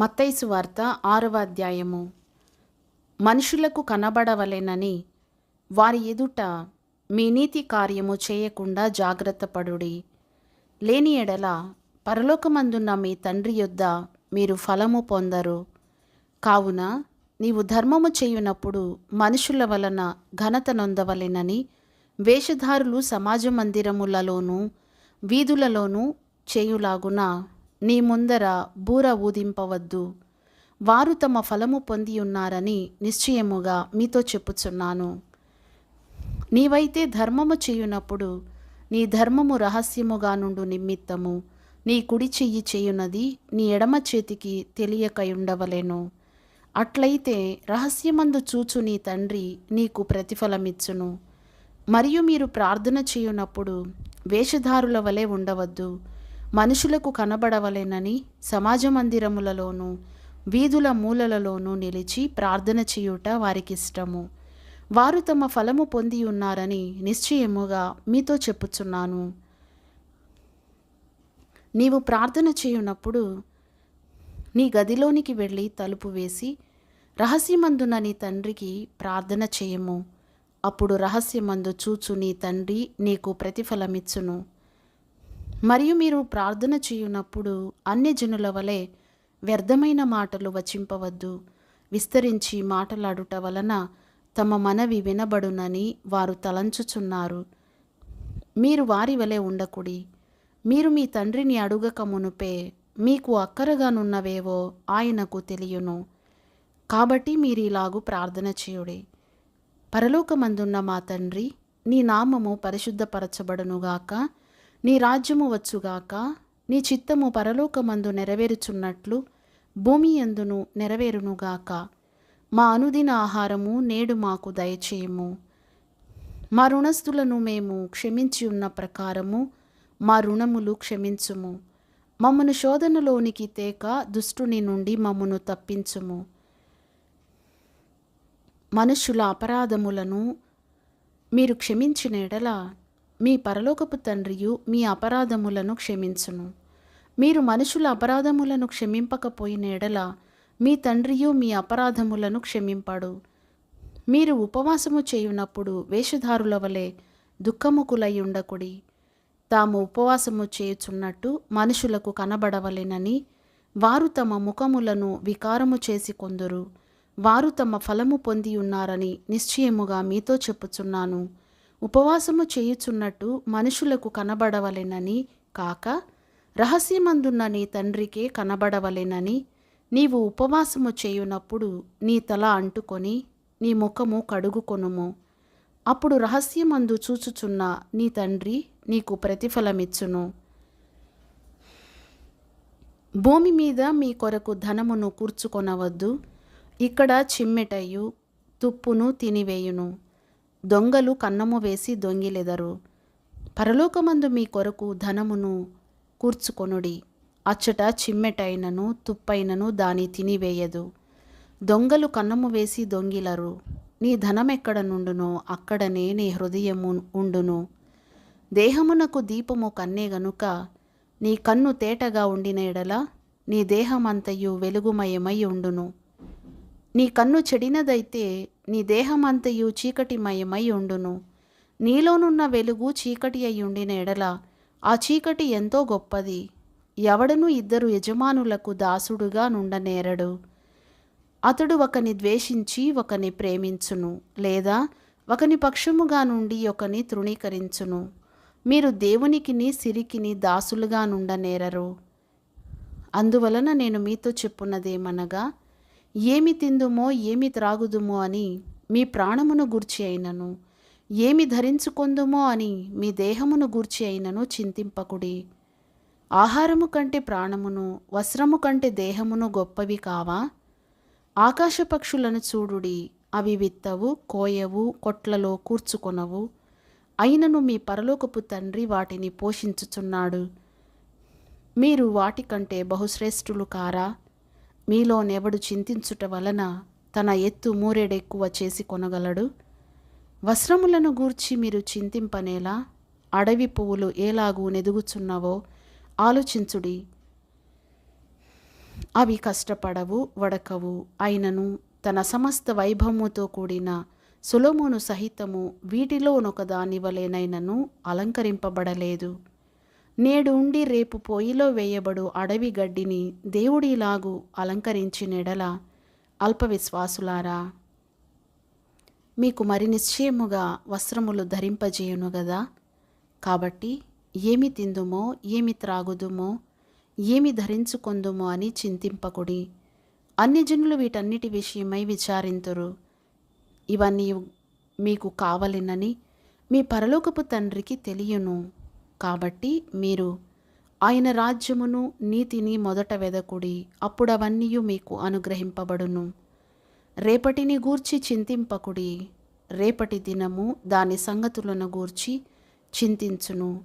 మత్తైసు వార్త ఆరవ అధ్యాయము. మనుషులకు కనబడవలెనని వారి ఎదుట మీ నీతి కార్యము చేయకుండా జాగ్రత్త పడుడి. లేని ఎడల పరలోకమందున్న మీ తండ్రి యొద్ద మీరు ఫలము పొందరు. కావున నీవు ధర్మము చేయునప్పుడు మనుషుల వలన ఘనత నొందవలెనని వేషధారులు సమాజ మందిరములలోనూ వీధులలోనూ చేయులాగున? నీ ముందర బూర ఊదింపవద్దు. వారు తమ ఫలము పొంది ఉన్నారని నిశ్చయముగా మీతో చెప్పుచున్నాను. నీవైతే ధర్మము చేయునప్పుడు నీ ధర్మము రహస్యముగా నుండు నిమిత్తము. నీ కుడి చెయ్యి చేయునది నీ ఎడమ చేతికి తెలియక ఉండవలెను అట్లయితే రహస్యమందు చూచు నీ తండ్రి నీకు ప్రతిఫలమిచ్చును. మరియు మీరు ప్రార్థన చేయునప్పుడు వేషధారుల వలె ఉండవద్దు. మనుషులకు కనబడవలెనని సమాజ మందిరములలోనూ వీధుల మూలలలోనూ నిలిచి ప్రార్థన చేయుట వారికిష్టము. వారు తమ ఫలము పొంది ఉన్నారని నిశ్చయముగా మీతో చెప్పుచున్నాను. నీవు ప్రార్థన చేయునప్పుడు నీ గదిలోనికి వెళ్ళి తలుపు వేసి రహస్యమందున నీ తండ్రికి ప్రార్థన చేయము. అప్పుడు రహస్యమందు చూచు నీ తండ్రి నీకు ప్రతిఫలమిచ్చును. మరియు మీరు ప్రార్థన చేయునప్పుడు అన్యజనుల వలె వ్యర్థమైన మాటలు వచింపవద్దు. విస్తరించి మాటలాడుట వలన తమ మనవి వినబడునని వారు తలంచుచున్నారు. మీరు వారి వలె ఉండకుడి. మీరు మీ తండ్రిని అడుగక మునుపే మీకు అక్కరగానున్నవేవో ఆయనకు తెలియను. కాబట్టి మీరు ఇలాగు ప్రార్థన చేయుడి. పరలోకమందున్న మా తండ్రి నీ నామము పరిశుద్ధపరచబడునుగాక. నీ రాజ్యము వచ్చుగాక నీ చిత్తము పరలోకమందు నెరవేరుచున్నట్లు భూమి ఎందును నెరవేరునుగాక. మా అనుదిన ఆహారము నేడు మాకు దయచేయము. మా రుణస్థులను మేము క్షమించి ఉన్న ప్రకారము మా రుణములు క్షమించుము. మమ్మను శోధనలోనికి తేక దుష్టుని నుండి మమ్మను తప్పించుము. మనుషుల అపరాధములను మీరు క్షమించిన ఎడల మీ పరలోకపు తండ్రియు మీ అపరాధములను క్షమించును. మీరు మనుషుల అపరాధములను క్షమింపకపోయిన ఎడల మీ తండ్రియు మీ అపరాధములను క్షమింపడు. మీరు ఉపవాసము చేయునప్పుడు వేషధారుల వలె దుఃఖముకులై ఉండకుడి. తాము ఉపవాసము చేయుచున్నట్టు మనుషులకు కనబడవలెనని వారు తమ ముఖములను వికారము చేసి కొందరు. వారు తమ ఫలము పొంది ఉన్నారని నిశ్చయముగా మీతో చెప్పుచున్నాను. ఉపవాసము చేయుచున్నట్టు మనుషులకు కనబడవలెనని కాక రహస్యమందున్న నీ తండ్రికే కనబడవలెనని నీవు ఉపవాసము చేయునప్పుడు నీ తల అంటుకొని నీ ముఖము కడుగుకొనుము. అప్పుడు రహస్యమందు చూచుచున్న నీ తండ్రి నీకు ప్రతిఫలమిచ్చును. భూమి మీద మీ కొరకు ధనమును కూర్చుకొనవద్దు. ఇక్కడ చిమ్మెటయు తుప్పును తినివేయును. దొంగలు కన్నము వేసి దొంగిలెదరు. పరలోకమందు మీ కొరకు ధనమును కూర్చుకొనుడి. అచ్చట చిమ్మెటైనను తుప్పైనను దాని తినివేయదు. దొంగలు కన్నము వేసి దొంగిలరు. నీ ధనమెక్కడ నుండునో అక్కడనే నీ హృదయము ఉండును. దేహమునకు దీపము కన్నే గనుక నీ కన్ను తేటగా ఉండిన ఎడల నీ దేహమంతయు వెలుగుమయమై ఉండును. నీ కన్ను చెడినదైతే నీ దేహమంతయు చీకటిమయమై ఉండును. నీలోనున్న వెలుగు చీకటి అయి ఉండిన ఎడల ఆ చీకటి ఎంతో గొప్పది. ఎవడను ఇద్దరు యజమానులకు దాసుడుగా నుండనేరడు. అతడు ఒకని ద్వేషించి ఒకని ప్రేమించును లేదా ఒకని పక్షముగా నుండి ఒకని తృణీకరించును. మీరు దేవునికిని సిరికిని దాసులుగా నుండనేరరు. అందువలన నేను మీతో చెప్పున్నదేమనగా ఏమి తిందుమో ఏమి త్రాగుదుమో అని మీ ప్రాణమును గూర్చి అయినను. ఏమి ధరించుకొందుమో అని మీ దేహమును గూర్చి అయినను చింతింపకుడి. ఆహారము కంటే ప్రాణమును వస్త్రము కంటే దేహమును గొప్పవి కావా? ఆకాశ పక్షులను చూడుడి అవి విత్తవు కోయవు కొట్లలో కూర్చుకొనవు. అయినను మీ పరలోకపు తండ్రి వాటిని పోషించుచున్నాడు. మీరు వాటికంటే బహుశ్రేష్ఠులు కారా? మీలోనెవడు చింతించుట వలన తన ఎత్తు మూరెడెక్కువ చేసి కొనగలడు? వస్త్రములను గూర్చి మీరు చింతింపనేలా? అడవి పువ్వులు ఏలాగూ నెదుగుచున్నవో ఆలోచించుడి. అవి కష్టపడవు వడకవు. అయినను తన సమస్త వైభవముతో కూడిన సులోమును సహితము వీటిలోనొక దాని అలంకరింపబడలేదు. నేడు ఉండి రేపు పొయ్యిలో వేయబడు అడవి గడ్డిని దేవుడిలాగు అలంకరించినెడల అల్ప విశ్వాసులారా మీకు మరి నిశ్చయముగా వస్త్రములు ధరింపజేయును గదా? కాబట్టి ఏమి తిందుమో ఏమి త్రాగుదుమో ఏమి ధరించుకొందుమో అని చింతింపకుడి. అన్ని జనులు వీటన్నిటి విషయమై విచారింతురు. ఇవన్నీ మీకు కావలెనని మీ పరలోకపు తండ్రికి తెలియను. కాబట్టి మీరు ఆయన రాజ్యమును నీతిని మొదట వెదకుడి అప్పుడవన్నీయు మీకు అనుగ్రహింపబడును. రేపటిని గూర్చి చింతింపకుడి రేపటి దినము దాని సంగతులను గూర్చి చింతించును.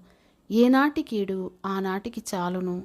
ఏనాటి కీడు ఆనాటికి చాలును.